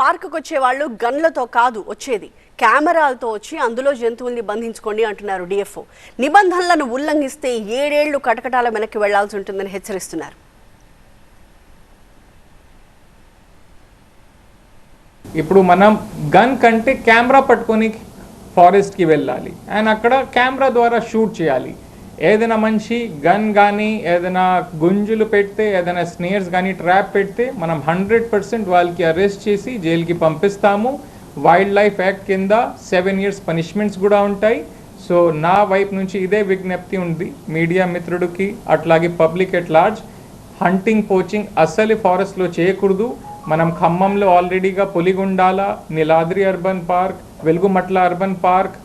పార్కుకు వచ్చే వాళ్ళు గన్లతో కాదు వచ్చేది. కెమెరాలతో వచ్చి అందులో జంతువుల్ని బంధించుకోండి అంటున్నారు డిఎఫ్ఓ. నిబంధనలను ఉల్లంఘిస్తే ఏడేళ్ళు కటకటాల వెనక్కి వెళ్ళాల్సి ఉంటుందని హెచ్చరిస్తున్నారు. ఇప్పుడు మనం గన్ కంటే కెమెరా పట్టుకొని ఫారెస్ట్కి వెళ్ళాలి. అండ్ అక్కడ కెమెరా ద్వారా షూట్ చేయాలి. ఏదైనా మంచి గన్ కానీ ఏదైనా గుంజులు పెడితే ఏదైనా స్నేర్స్ కానీ ట్రాప్ పెడితే మనం హండ్రెడ్ పర్సెంట్ వాళ్ళకి అరెస్ట్ చేసి జైలుకి పంపిస్తాము. వైల్డ్ లైఫ్ యాక్ట్ కింద సెవెన్ ఇయర్స్ పనిష్మెంట్స్ కూడా ఉంటాయి. సో నా వైపు నుంచి ఇదే విజ్ఞప్తి ఉంది మీడియా మిత్రుడికి అట్లాగే public at large. Hunting poaching అస్సలు ఫారెస్ట్లో చేయకూడదు. మనం ఖమ్మంలో ఆల్రెడీగా Puligundala Neeladri urban park Velugumatla urban park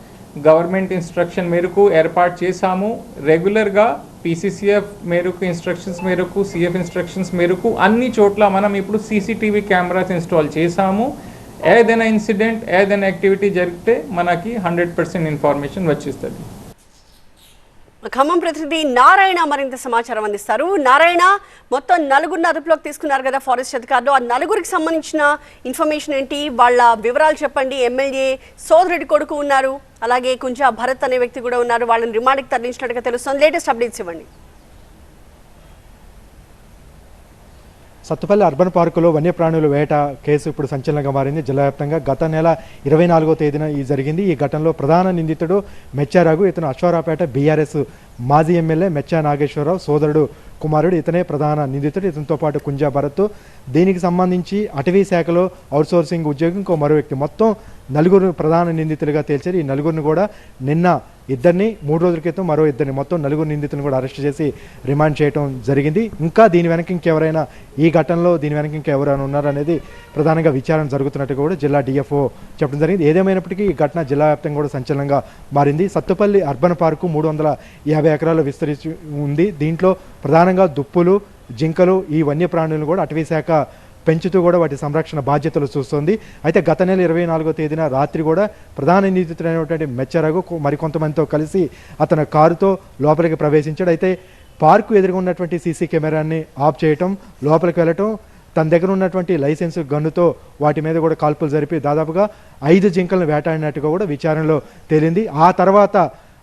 government instruction మేరకు ఏర్పాటు చేశాము. రెగ్యులర్గా పీసీసీఎఫ్ మేరకు ఇన్స్ట్రక్షన్స్ మేరకు సిఎఫ్ ఇన్స్ట్రక్షన్స్ మేరకు అన్ని చోట్ల మనం ఇప్పుడు సీసీటీవీ కెమెరాస్ ఇన్స్టాల్ చేశాము. ఏదైనా ఇన్సిడెంట్ ఏదైనా యాక్టివిటీ జరిగితే మనకి హండ్రెడ్ పర్సెంట్ ఇన్ఫర్మేషన్ వచ్చేస్తుంది. ఖమ్మం ప్రతినిధి నారాయణ మరింత సమాచారం అందిస్తారు. నారాయణ మొత్తం నలుగురిని అదుపులోకి తీసుకున్నారు కదా ఫారెస్ట్ అధికారులు. ఆ నలుగురికి సంబంధించిన ఇన్ఫర్మేషన్ ఏంటి? వాళ్ళ వివరాలు చెప్పండి. ఎమ్మెల్యే సోదరుడి కొడుకు ఉన్నారు. అలాగే కుంజా భరత్ అనే వ్యక్తి కూడా ఉన్నారు. వాళ్ళని రిమాండ్కి తరలించినట్టుగా తెలుస్తుంది. లేటెస్ట్ అప్డేట్స్ ఇవ్వండి. సత్తుపల్లి అర్బన్ పార్కులో వన్యప్రాణుల వేట కేసు ఇప్పుడు సంచలనంగా మారింది. జిల్లా వ్యాప్తంగా గత నెల ఇరవై నాలుగో తేదీన ఈ జరిగింది. ఈ ఘటనలో ప్రధాన నిందితుడు మెచ్చారాగు ఇతను అశ్వారాపేట బీఆర్ఎస్ మాజీ ఎమ్మెల్యే మెచ్చా నాగేశ్వరరావు సోదరుడు కుమారుడు ఇతనే ప్రధాన నిందితుడు ఇతనితో పాటు కుంజా భరత్ దీనికి సంబంధించి అటవీ శాఖలో అవుట్సోర్సింగ్ ఉద్యోగం ఇంకో మరో వ్యక్తి. మొత్తం నలుగురు ప్రధాన నిందితులుగా తేల్చారు. ఈ నలుగురిని కూడా నిన్న ఇద్దరిని మూడు రోజుల క్రితం మరో ఇద్దరిని మొత్తం నలుగురు నిందితులను కూడా అరెస్ట్ చేసి రిమాండ్ చేయడం జరిగింది. ఇంకా దీని వెనక ఇంకెవరైనా ఈ ఘటనలో దీని వెనక ఇంకెవరైనా ఉన్నారనేది ప్రధానంగా విచారణ జరుగుతున్నట్టు కూడా జిల్లా డిఎఫ్ఓ చెప్పడం జరిగింది. ఏదేమైనప్పటికీ ఈ ఘటన జిల్లా వ్యాప్తంగా కూడా సంచలనంగా మారింది. సత్తుపల్లి అర్బన్ పార్కు మూడు వందల యాభై ఎకరాలు విస్తరించి ఉంది. దీంట్లో ప్రధానంగా దుప్పులు జింకలు ఈ వన్యప్రాణులను కూడా అటవీ శాఖ పెంచుతూ కూడా వాటి సంరక్షణ బాధ్యతలు చూస్తోంది. అయితే గత నెల ఇరవై నాలుగో తేదీన రాత్రి కూడా ప్రధాన నిందితుడైనటువంటి మెచ్చరగు మరికొంతమందితో కలిసి అతను కారుతో లోపలికి ప్రవేశించాడు. అయితే పార్కు ఎదురుగా ఉన్నటువంటి సీసీ కెమెరాని ఆఫ్ చేయటం లోపలికి వెళ్ళటం తన దగ్గర ఉన్నటువంటి లైసెన్స్ గన్నుతో వాటి మీద కూడా కాల్పులు జరిపి దాదాపుగా ఐదు జింకలను వేటాడినట్టుగా కూడా విచారణలో తేలింది. ఆ తర్వాత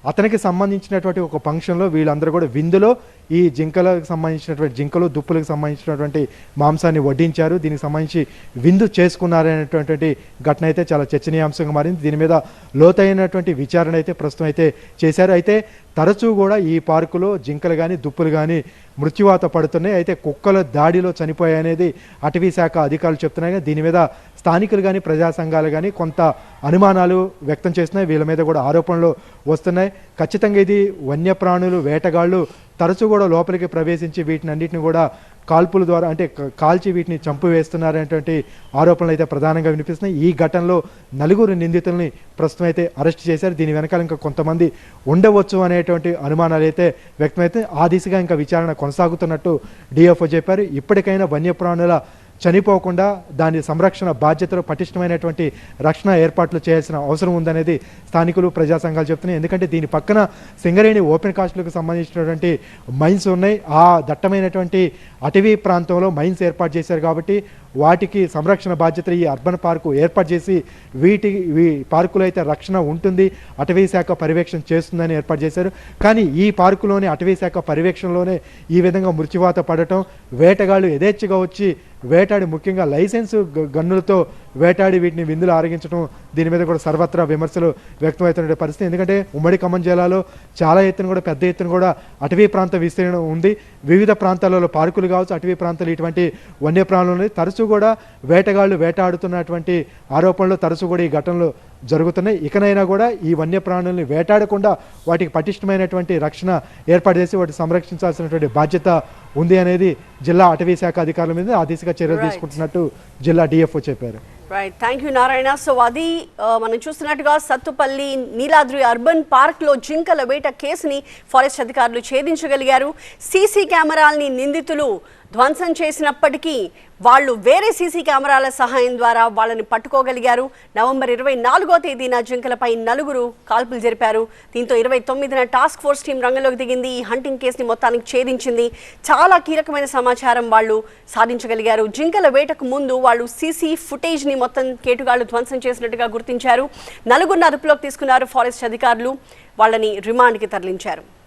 అతనికి సంబంధించినటువంటి ఒక ఫంక్షన్లో వీళ్ళందరూ కూడా విందులో ఈ జింకలకు సంబంధించినటువంటి జింకలు దుప్పులకు సంబంధించినటువంటి మాంసాన్ని వడ్డించారు. దీనికి సంబంధించి విందు చేసుకున్నారనేటువంటి ఘటన అయితే చాలా చర్చనీయాంశంగా మారింది. దీని మీద లోతైనటువంటి విచారణ అయితే ప్రస్తుతం అయితే చేశారు. అయితే తరచూ కూడా ఈ పార్కులో జింకలు కానీ దుప్పులు కానీ మృత్యువాత పడుతున్నాయి. అయితే కుక్కల దాడిలో చనిపోయాయి అనేది అటవీ శాఖ అధికారులు చెప్తున్నాయి. కానీ దీని మీద స్థానికులు కానీ ప్రజా సంఘాలు కానీ కొంత అనుమానాలు వ్యక్తం చేస్తున్నాయి. వీళ్ళ మీద కూడా ఆరోపణలు వస్తున్నాయి. ఖచ్చితంగా ఇది వన్యప్రాణులు వేటగాళ్ళు తరచూ కూడా లోపలికి ప్రవేశించి వీటిని అన్నింటిని కూడా కాల్పుల ద్వారా అంటే కాల్చి వీటిని చంపివేస్తున్నారనేటువంటి ఆరోపణలు అయితే ప్రధానంగా వినిపిస్తున్నాయి. ఈ ఘటనలో నలుగురు నిందితుల్ని ప్రస్తుతం అయితే అరెస్ట్ చేశారు. దీని వెనకాల ఇంకా కొంతమంది ఉండవచ్చు అనేటువంటి అనుమానాలు అయితే వ్యక్తమైతే ఆ దిశగా ఇంకా విచారణ కొనసాగుతున్నట్టు డిఎఫ్ఓ చెప్పారు. ఇప్పటికైనా వన్యప్రాణుల చనిపోకుండా దాని సంరక్షణ బాధ్యతలు పటిష్టమైనటువంటి రక్షణ ఏర్పాట్లు చేయాల్సిన అవసరం ఉందనేది స్థానికులు ప్రజా సంఘాలు చెప్తున్నాయి. ఎందుకంటే దీని పక్కన సింగరేణి ఓపెన్ కాస్ట్లకు సంబంధించినటువంటి మైన్స్ ఉన్నాయి. ఆ దట్టమైనటువంటి అటవీ ప్రాంతంలో మైన్స్ ఏర్పాటు చేశారు కాబట్టి వాటికి సంరక్షణ బాధ్యత ఈ అర్బన్ పార్కు ఏర్పాటు చేసి వీటి ఈ పార్కులో అయితే రక్షణ ఉంటుంది అటవీ శాఖ పర్యవేక్షణ చేస్తుందని ఏర్పాటు చేశారు. కానీ ఈ పార్కులోని అటవీ శాఖ పర్యవేక్షణలోనే ఈ విధంగా మృత్యువాత పడటం వేటగాళ్ళు యథేచ్ఛగా వచ్చి వేటాడి ముఖ్యంగా లైసెన్స్ గన్నులతో వేటాడి వీటిని విందులు ఆరగించడం దీని మీద కూడా సర్వత్రా విమర్శలు వ్యక్తమవుతున్న పరిస్థితి. ఎందుకంటే ఉమ్మడి ఖమ్మం జిల్లాలో చాలా ఎత్తున కూడా పెద్ద ఎత్తున కూడా అటవీ ప్రాంత విస్తీర్ణం ఉంది. వివిధ ప్రాంతాలలో పార్కులు కావచ్చు అటవీ ప్రాంతాలు ఇటువంటి వన్యప్రాణులు ఉన్నాయి. తరచూ కూడా వేటగాళ్ళు వేటాడుతున్నటువంటి ఆరోపణలు తరచూ కూడా ఈ ఘటనలు జరుగుతున్నాయి. ఇకనైనా కూడా ఈ వన్యప్రాణుల్ని వేటాడకుండా వాటికి పటిష్టమైనటువంటి రక్షణ ఏర్పాటు చేసి వాటిని సంరక్షించాల్సినటువంటి బాధ్యత ఉంది అనేది జిల్లా అటవీ శాఖ అధికారుల మీద ఆ దిశగా చర్యలు. తీసుకుంటున్నట్టు జిల్లా డిఎఫ్ఓ చెప్పారు. Right thank you Narayana so అది మనం చూస్తున్నట్టుగా సత్తుపల్లి నీలాద్రి అర్బన్ పార్క్లో జింకల వేట కేసుని ఫారెస్ట్ అధికారులు ఛేదించగలిగారు. సీసీ కెమెరాల్ని నిందితులు ధ్వంసం చేసినప్పటికీ వాళ్ళు వేరే సీసీ కెమెరాల సహాయం ద్వారా వాళ్ళని పట్టుకోగలిగారు. నవంబర్ ఇరవై నాలుగో తేదీన జింకలపై నలుగురు కాల్పులు జరిపారు. దీంతో ఇరవై తొమ్మిదిన టాస్క్ ఫోర్స్ టీం రంగంలోకి దిగింది. ఈ హంటింగ్ కేసుని మొత్తానికి ఛేదించింది. చాలా కీలకమైన సమాచారం వాళ్ళు సాధించగలిగారు. జింకల వేటకు ముందు వాళ్ళు సీసీ ఫుటేజ్ని మొత్తం కేటుగాళ్ళు ధ్వంసం చేసినట్టుగా గుర్తించారు. నలుగురిని అదుపులోకి తీసుకున్నారు ఫారెస్ట్ అధికారులు. వాళ్ళని రిమాండ్కి తరలించారు.